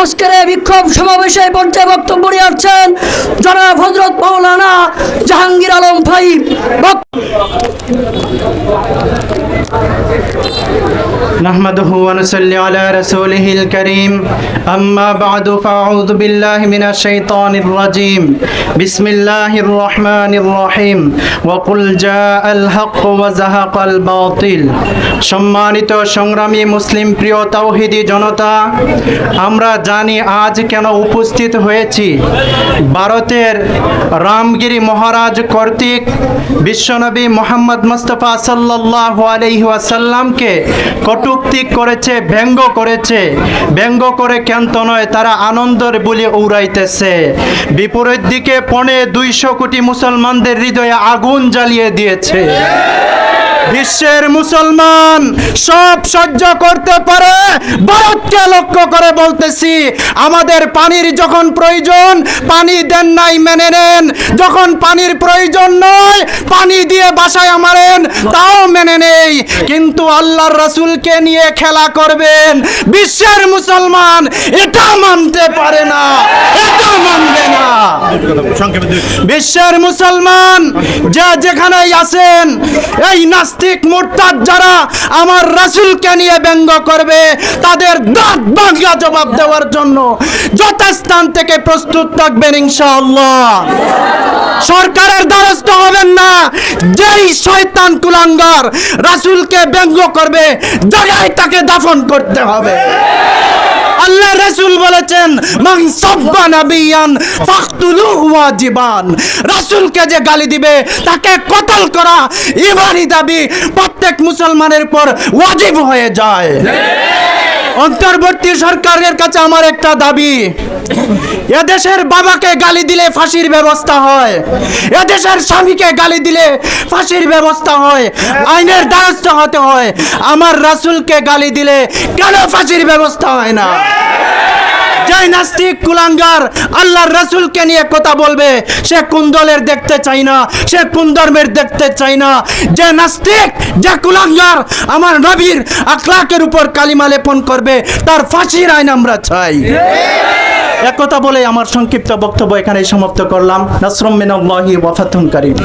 আজকের এই বিক্ষোভ সমাবেশে পর্যায়ে বক্তব্য নিয়ে আসছেন জনাব হজরত মৌলানা জাহাঙ্গীর আলম ভাই। نحمده ونصلي على رسوله الكريم أما بعد فأعوذ بالله من الشيطان الرجيم بسم الله الرحمن الرحيم وقل جاء الحق وزهق الباطل সম্মানিত সংগ্রামী মুসলিম প্রিয় তাওহিদি জনতা আমরা জানি আজ কেন উপস্থিত হয়েছি ভারতের রামগিরি মহারাজ কর্তৃক বিশ্বনবী মোহাম্মদ মুস্তফা সাল্লাহ আলহি ওয়াসাল্লামকে কটুক্তি করেছে, ব্যঙ্গ করেছে। ব্যঙ্গ করে কেন্ত নয়, তারা আনন্দের বলে উড়াইতেছে। বিপরীত দিকে পনে দুইশো কোটি মুসলমানদের হৃদয়ে আগুন জ্বালিয়ে দিয়েছে। বিশ্বের মুসলমান সব সহ্য করতে পারে, ভারতকে লক্ষ্য করে বলতেছি, আমাদের পানির যখন প্রয়োজন, পানি দেন নাই, মেনে নেন। যখন পানির প্রয়োজন নয়, পানি দিয়ে বাসায় আমারেন তাও মেনে নেই। কিন্তু আল্লাহর রাসূলকে নিয়ে খেলা করবেন। বিশ্বের মুসলমান এটা মানতে পারে না। এটা মানবে না। বিশ্বের মুসলমান যা যেখানেই আছেন এই নাস্তিক, মোরতাদ যারা আমার রাসূলকে নিয়ে ব্যঙ্গ করবে, তাদের দাঁত ভাঙা জবাব দেওয়ার জন্য যথাস্থান থেকে প্রস্তুত থাকবেন ইনশাআল্লাহ। সরকারের দ্বারস্থ হবেন না। যেই শয়তান কুলাঙ্গার রাসূলকে ব্যঙ্গ করবে, জায়গায় তাকে দাফন করতে হবে। আল্লাহ রাসূল বলেছেন, মান সাব্বা নাবিয়ান ফাকতুলুহু ওয়াজিবান। রাসূলকে যে গালি দিবে, তাকে কতল করা ইমানি দাবি প্রত্যেক মুসলমানের পর ওয়াজিব হয়ে যায়। অন্তর্বর্তী সরকারের কাছে আমার একটা দাবি। এদেশের বাবাকে গালি দিলে ফাঁসির ব্যবস্থা হয়। এদেশের স্বামীকে গালি দিলে ফাঁসির ব্যবস্থা হয়। আইনের দ্বারস্থ হতে হয়। আমার রাসুলকে গালি দিলে কেন ফাঁসির ব্যবস্থা হয় না? যে নাস্তিক কুলাঙ্গার আল্লাহর রাসূলকে নিয়ে কথা বলবে সে কোন দলের দেখতে চাই না? সে কোন ধর্মের দেখতে চাই না? যে নাস্তিক যে কুলাঙ্গার, আমার নবীর আখলাকের উপর কালিমা লেপন করবে, তার ফাঁসির আইন আমরা চাই। একথা বলে আমার সংক্ষিপ্ত বক্তব্য এখানে সমাপ্ত করলাম। নাসরুম মিনাল্লাহি ওয়া ফাতহুন কারীম।